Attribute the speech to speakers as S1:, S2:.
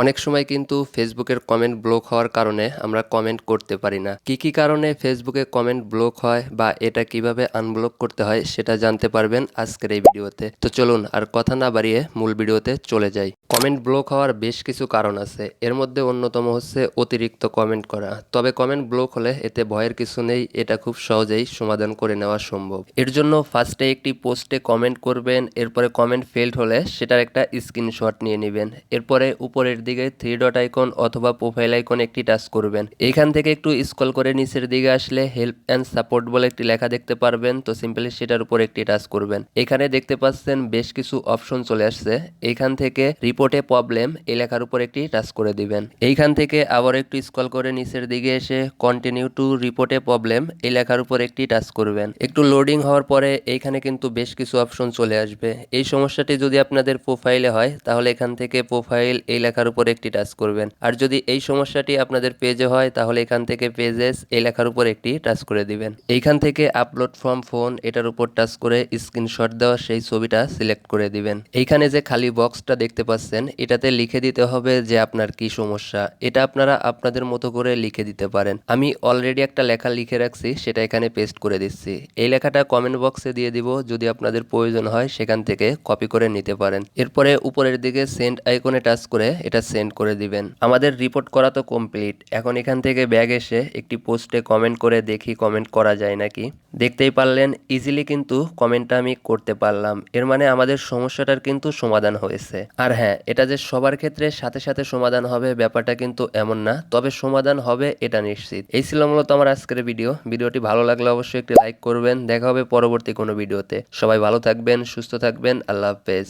S1: অনেক সময় কিন্তু ফেসবুকের কমেন্ট ব্লক হওয়ার কারণে আমরা কমেন্ট করতে পারি না। কি কি কারণে ফেসবুকে কমেন্ট ব্লক হয় বা এটা কীভাবে আনব্লক করতে হয় সেটা জানতে পারবেন আজকের এই ভিডিওতে। তো চলুন আর কথা না বাড়িয়ে মূল ভিডিওতে চলে যাই। কমেন্ট ব্লক হওয়ার বেশ কিছু কারণ আছে। এর মধ্যে অন্যতম হচ্ছে অতিরিক্ত কমেন্ট করা। তবে কমেন্ট ব্লক হলে এতে ভয়ের কিছু নেই, এটা খুব সহজেই সমাধান করে নেওয়া সম্ভব। এর জন্য ফার্স্টে একটি পোস্টে কমেন্ট করবেন, এরপরে কমেন্ট ফেল্ড হলে সেটার একটা স্ক্রিনশট নিয়ে নেবেন। এরপরে উপরের দিকে থ্রি ডট আইকন অথবা প্রোফাইল আইকন একটি টাচ করবেন। এখান থেকে একটু স্ক্রল করে নিচের দিকে আসলে হেল্প অ্যান্ড সাপোর্ট বলে একটি লেখা দেখতে পারবেন, তো সিম্পলি সেটার উপর একটি টাচ করবেন। এখানে দেখতে পাচ্ছেন বেশ কিছু অপশন চলে আসছে। এখান থেকে রিপোর্টে প্রবলেম এই লেখার উপর একটি টাচ করে দিবেন। এইখান থেকে আবার একটু স্ক্রল করে নিচের দিকে এসে কন্টিনিউ টু রিপোর্টে প্রবলেম এই লেখার উপর একটি টাচ করবেন। একটু লোডিং হওয়ার পরে এইখানে কিন্তু বেশ কিছু অপশন চলে আসবে। এই সমস্যাটি যদি আপনাদের প্রোফাইলে হয়, তাহলে এখান থেকে প্রোফাইল এই লেখার উপর একটি টাচ করবেন। আর যদি এই সমস্যাটি আপনাদের পেজে হয়, তাহলে এখান থেকে পেজেস এই লেখার উপর একটি টাচ করে দিবেন। এইখান থেকে আপলোড ফ্রম ফোন এটার উপর টাচ করে স্ক্রিনশট দেওয়া সেই ছবিটা সিলেক্ট করে দিবেন। এইখানে যে খালি বক্সটা দেখতে পাচ্ছেন এটাতে লিখে দিতে হবে যে আপনার কি সমস্যা। এটা আপনারা আপনাদের মতো করে লিখে দিতে পারেন। আমি অলরেডি একটা লেখা লিখে রাখছি, সেটা এখানে পেস্ট করে দিচ্ছি। এই লেখাটা কমেন্ট বক্সে দিয়ে দিব, যদি আপনাদের প্রয়োজন হয়, সেখান থেকে কপি করে নিতে পারেন। এরপরে উপরের দিকে সেন্ড আইকনে টাচ করে এটা সেন্ড করে দিবেন। আমাদের রিপোর্ট করা তো কমপ্লিট এখন এখান থেকে ব্যাগ এসে একটি পোস্টে কমেন্ট করে দেখি কমেন্ট করা যায় নাকি। দেখতেই পারলেন ইজিলি কিন্তু কমেন্টটা আমি করতে পারলাম। এর মানে আমাদের সমস্যাটার কিন্তু সমাধান হয়েছে। আর হ্যাঁ এটা যে সবার ক্ষেত্রে সাথে সাথে সমাধান হবে ব্যাপারটা কিন্তু এমন না, তবে সমাধান হবে এটা নিশ্চিত। এই ছিল মূলত আমার আজকের ভিডিও। ভিডিওটি ভালো লাগলে অবশ্যই একটি লাইক করবেন। দেখা হবে পরবর্তী কোনো ভিডিওতে। সবাই ভালো থাকবেন, সুস্থ থাকবেন। আল্লাহ হাফেজ।